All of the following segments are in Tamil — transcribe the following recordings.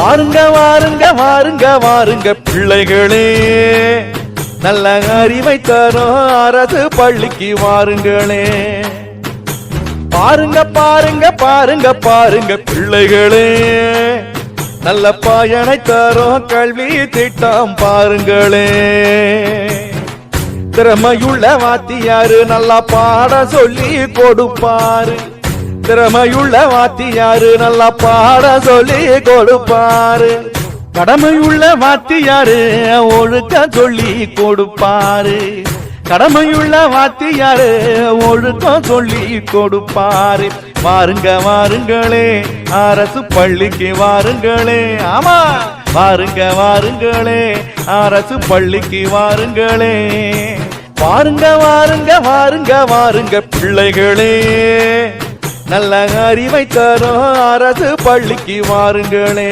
வாருங்க வாருங்க வாருங்க வாருங்க பிள்ளைகளே. நல்ல அறிவை தரும் அரசு பள்ளிக்கு வாருங்களே. பாருங்க பாருங்க பாருங்க பாருங்க பிள்ளைகளே. நல்ல பயனை தரும் கல்வி திட்டம் பாருங்களே. திறமையுள்ள வாத்தியாரு நல்லா பாட சொல்லி கொடுப்பாரு. திறமையுள்ள வாத்தியாரு நல்லா பாட சொல்லி கொடுப்பாரு. கடமையுள்ள வாத்தியாரு ஒழுக்க சொல்லி கொடுப்பாரு. கடமையுள்ள வாத்தியாரு ஒழுக்கம் சொல்லி கொடுப்பாரு. வாருங்க வாருங்களே அரசு பள்ளிக்கு வாருங்களே. ஆமா வாருங்க வாருங்களே அரசு பள்ளிக்கு வாருங்களே. வாருங்க வாருங்க வாருங்க வாருங்க பிள்ளைகளே. நல்ல அறிவை தரும் அரசு பள்ளிக்கு வாருங்களே.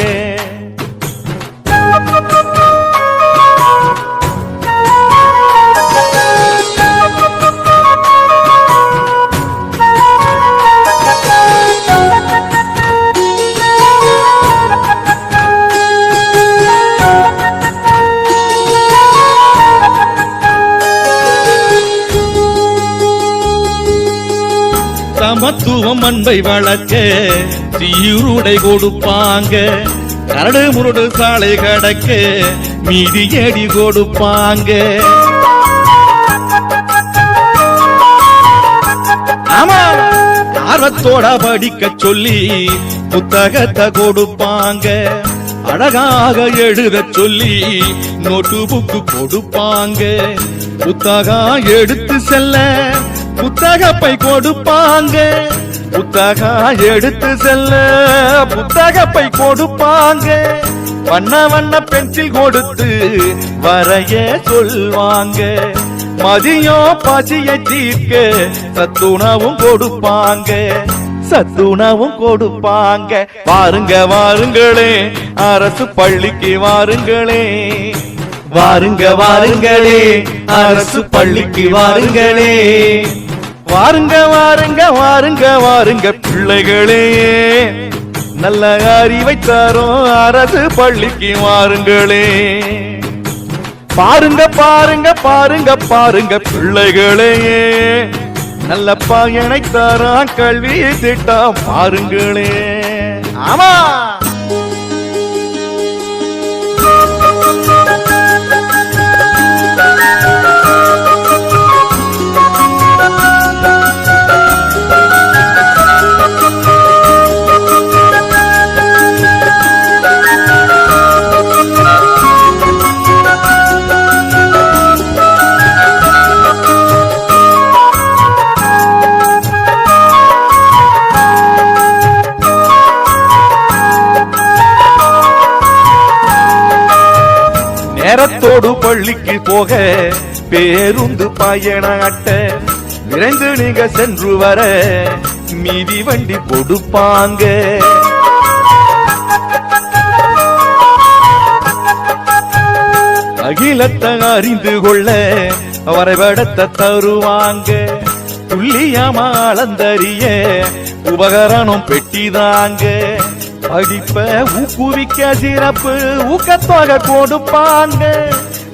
சமத்துவம் அன்பை வளர்க்க சீருடை கொடுப்பாங்க. கரடு முரடு சாலை கடக்க மீதியடி கொடுப்பாங்க. ஆமா ஆர்வத்தோட படிக்க சொல்லி புத்தகத்தை கொடுப்பாங்க. அழகாக எழுத சொல்லி நோட்டு புக்கு கொடுப்பாங்க. புத்தகம் எடுத்து செல்ல புத்தகப்பை கொடுப்பாங்க. புத்தகம் எடுத்து செல்ல புத்தகப்பை கொடுப்பாங்க. வண்ண வண்ண பென்சில் கொடுத்து வரைய சொல்வாங்க. மதியம் பசியை தீர்க்க சத்துணவும் கொடுப்பாங்க. சத்துணவும் கொடுப்பாங்க. வாருங்க வாருங்களே அரசு பள்ளிக்கு வாருங்களே. வாருங்க வாருங்களே அரசு பள்ளிக்கு வாருங்களே. வாருங்க வாருங்க வாருங்க வாருங்க பிள்ளைகளே. நல்ல அறிவை தரும் அரசு பள்ளிக்கு வாருங்களே. பாருங்க பாருங்க பாருங்க பாருங்க பிள்ளைகளே. நல்ல பயனை தரான் கல்வி திட்டம் பாருங்களே ஆமா. நேரத்தோடு பள்ளிக்கு போக பேருந்து பயண அட்ட விரைந்து நீங்க சென்று வர மீதி வண்டி கொடுப்பாங்க. அகிலத்தை அறிந்து கொள்ள வரைபடத்தை தருவாங்க. துல்லியமா அளந்தறிய உபகரணம் பெட்டிதாங்க. படிப்ப ஊக்குவிக்க சிறப்பு ஊக்கத்தொகை கொடுப்பாங்க.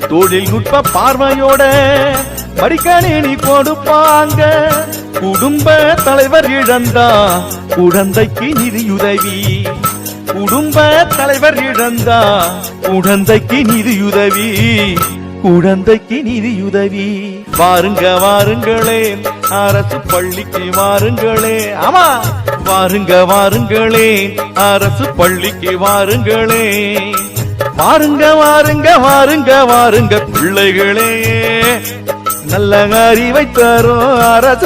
தொழில்நுட்ப பார்வையோட படிக்கணினி கொடுப்பாங்க. குடும்ப தலைவர் இழந்தா குழந்தைக்கு நிதியுதவி. குடும்ப தலைவர் இழந்தா குழந்தைக்கு நிதியுதவி. குழந்தைக்கு நிதியுதவி. வாருங்க வாருங்களே. அரசு பள்ளிக்கு வாருங்களே. ஆமா வாருங்க வாருங்களே. அரசு பள்ளிக்கு வாருங்களே. வாருங்க வாருங்க வாருங்க வாருங்க பிள்ளைகளே. நல்ல அறிவை தரும் அரசு